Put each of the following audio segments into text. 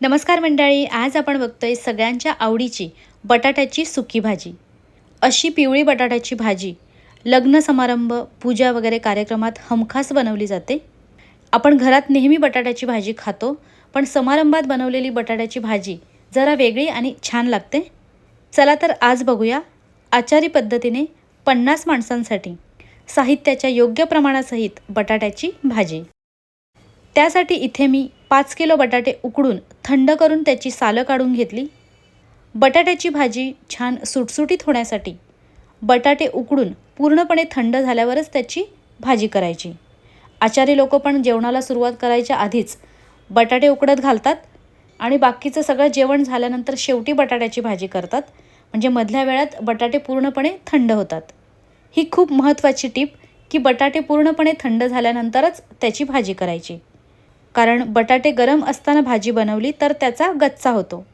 नमस्कार मंडळी आज आपण बघतोय सगळ्यांच्या आवडीची बटाट्याची सुकी भाजी. अशी पिवळी बटाट्याची भाजी लग्न समारंभ पूजा वगैरे कार्यक्रमात हमखास बनवली जाते. आपण घरात नेहमी बटाट्याची भाजी खातो पण समारंभात बनवलेली बटाट्याची भाजी जरा वेगळी आणि छान लागते. चला तर आज बघूया आचारी पद्धतीने पन्नास माणसांसाठी साहित्याच्या योग्य प्रमाणासहित बटाट्याची भाजी. त्यासाठी इथे मी पाच किलो बटाटे उकडून थंड करून त्याची सालं काढून घेतली. बटाट्याची भाजी छान सुटसुटीत होण्यासाठी बटाटे उकडून पूर्णपणे थंड झाल्यावरच त्याची भाजी करायची. आचारी लोक पण जेवणाला सुरुवात करायच्या आधीच बटाटे उकडत घालतात आणि बाकीचं सगळं जेवण झाल्यानंतर शेवटी बटाट्याची भाजी करतात. म्हणजे मधल्या वेळात बटाटे पूर्णपणे थंड होतात. ही खूप महत्त्वाची टीप की बटाटे पूर्णपणे थंड झाल्यानंतरच त्याची भाजी करायची. कारण बटाटे गरम असताना भाजी बनवली तर त्याचा गच्चा होतो.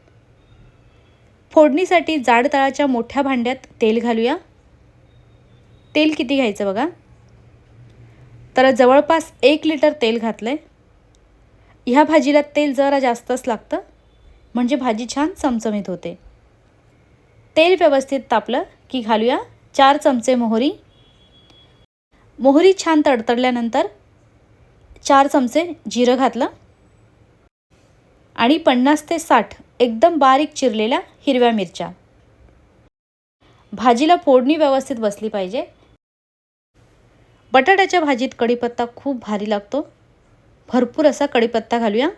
फोडणीसाठी जाड तळाच्या मोठ्या भांड्यात तेल घालूया. तेल किती घ्यायचं बघा? तर जवळपास एक लिटर तेल घातलं आहे ह्या भाजीला तेल जरा जास्तच लागतं म्हणजे भाजी छान चमचमीत होते. तेल व्यवस्थित तापलं की घालूया चार चमचे मोहरी. मोहरी छान तडतडल्यानंतर चार चमचे जिरं घातलं. आणि पन्नास ते साठ एकदम बारीक चिरलेल्या हिरव्या मिरच्या. भाजीला फोडणी व्यवस्थित बसली पाहिजे. बटाट्याच्या भाजीत कढीपत्ता खूप भारी लागतो. भरपूर असा कढीपत्ता घालूया.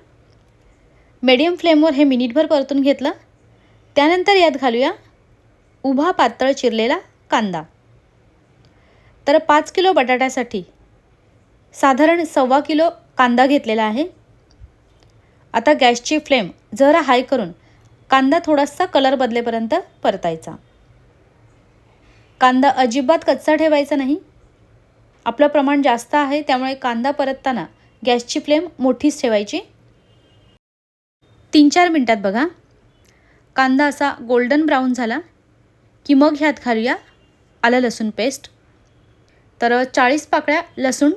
मीडियम फ्लेमवर हे मिनिटभर परतून घेतलं. त्यानंतर यात घालूया उभा पातळ चिरलेला कांदा. तर पाच किलो बटाट्यासाठी साधारण सव्वा किलो कांदा घेतलेला आहे. आता गॅसची फ्लेम जरा हाय करून कांदा थोडासा कलर बदलेपर्यंत परतायचा. कांदा अजिबात कच्चा ठेवायचा नाही. आपलं प्रमाण जास्त आहे त्यामुळे कांदा परतताना गॅसची फ्लेम मोठीच ठेवायची. तीन चार मिनटात बघा. कांदा असा गोल्डन ब्राऊन झाला की मग ह्यात घालूया आलं लसूण पेस्ट. तर चाळीस पाकळ्या लसूण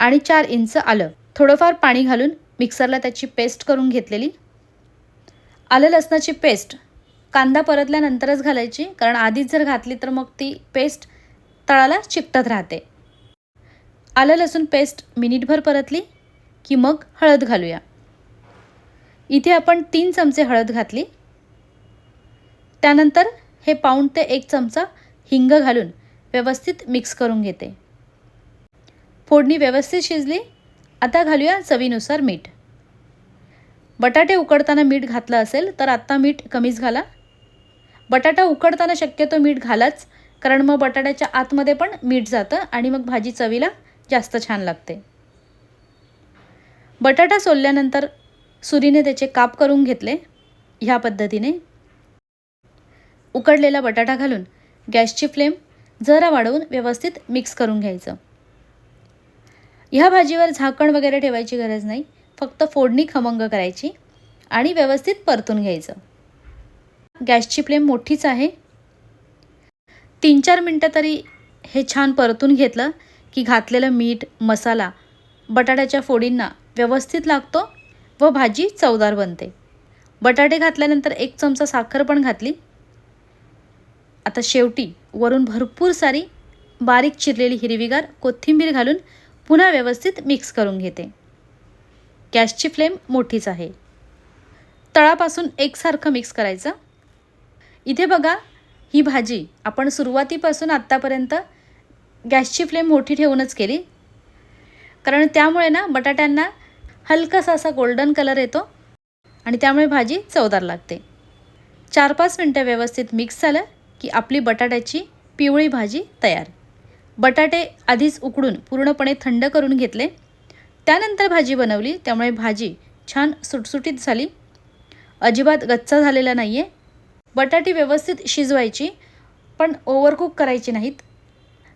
आणि चार इंच आलं. थोडंफार पाणी घालून मिक्सरला त्याची पेस्ट करून घेतलेली. आलं लसणाची पेस्ट. कांदा परतल्यानंतरच घालायची. कारण आधीच जर घातली तर मग ती पेस्ट तळाला चिकटत राहते. आलं लसूण पेस्ट मिनिटभर परतली की मग हळद घालूया. इथे आपण तीन चमचे हळद घातली. त्यानंतर हे पाऊण ते एक चमचा हिंग घालून व्यवस्थित मिक्स करून घेते. फोडणी व्यवस्थित शिजली. आता घालूया चवीनुसार मीठ. बटाटे उकडताना मीठ घातलं असेल तर आत्ता मीठ कमीच घाला. बटाटा उकडताना शक्यतो मीठ घालाच कारण मग बटाट्याच्या आतमध्ये पण मीठ जातं आणि मग भाजी चवीला जास्त छान लागते. बटाटा सोलल्यानंतर सुरीने त्याचे काप करून घेतले. ह्या पद्धतीने. उकडलेला बटाटा घालून गॅसची फ्लेम जरा वाढवून व्यवस्थित मिक्स करून घ्यायचं. ह्या भाजीवर झाकण वगैरे ठेवायची गरज नाही. फक्त फोडणी खमंग करायची आणि व्यवस्थित परतून घ्यायचं. गॅसची फ्लेम मोठीच आहे. तीन चार मिनटं तरी हे छान परतून घेतलं की घातलेलं मीठ मसाला बटाट्याच्या फोडींना व्यवस्थित लागतो व भाजी चवदार बनते. बटाटे घातल्यानंतर एक चमचा साखर पण घातली. आता शेवटी वरून भरपूर सारी बारीक चिरलेली हिरवीगार कोथिंबीर घालून पुन्हा व्यवस्थित मिक्स करून घेते. गॅसची फ्लेम मोठीच आहे. तळापासून एकसारखं मिक्स करायचं. इथे बघा ही भाजी आपण सुरुवातीपासून आत्तापर्यंत गॅसची फ्लेम मोठी ठेवूनच केली. कारण त्यामुळे ना बटाट्यांना हलकासा असा गोल्डन कलर येतो आणि त्यामुळे भाजी चवदार लागते. चार पाच मिनटं व्यवस्थित मिक्स झालं की आपली बटाट्याची पिवळी भाजी तयार. बटाटे आधीच उकडून पूर्णपणे थंड करून घेतले. त्यानंतर भाजी बनवली त्यामुळे भाजी छान सुटसुटीत झाली. अजिबात गच्चा झालेला नाही आहे बटाटी व्यवस्थित शिजवायची पण ओव्हरकुक करायची नाहीत.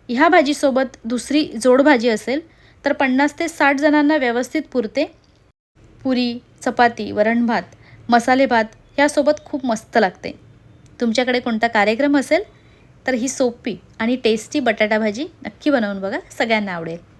ह्या भाजीसोबत दुसरी जोड भाजी असेल तर पन्नास ते साठ जणांना व्यवस्थित पुरते. पुरी चपाती वरण भात मसाले भात ह्यासोबत खूप मस्त लागते. तुमच्याकडे कोणता कार्यक्रम असेल? तर ही सोपी आणि टेस्टी बटाटा भाजी नक्की बनवून बघा. सगळ्यांना आवडेल.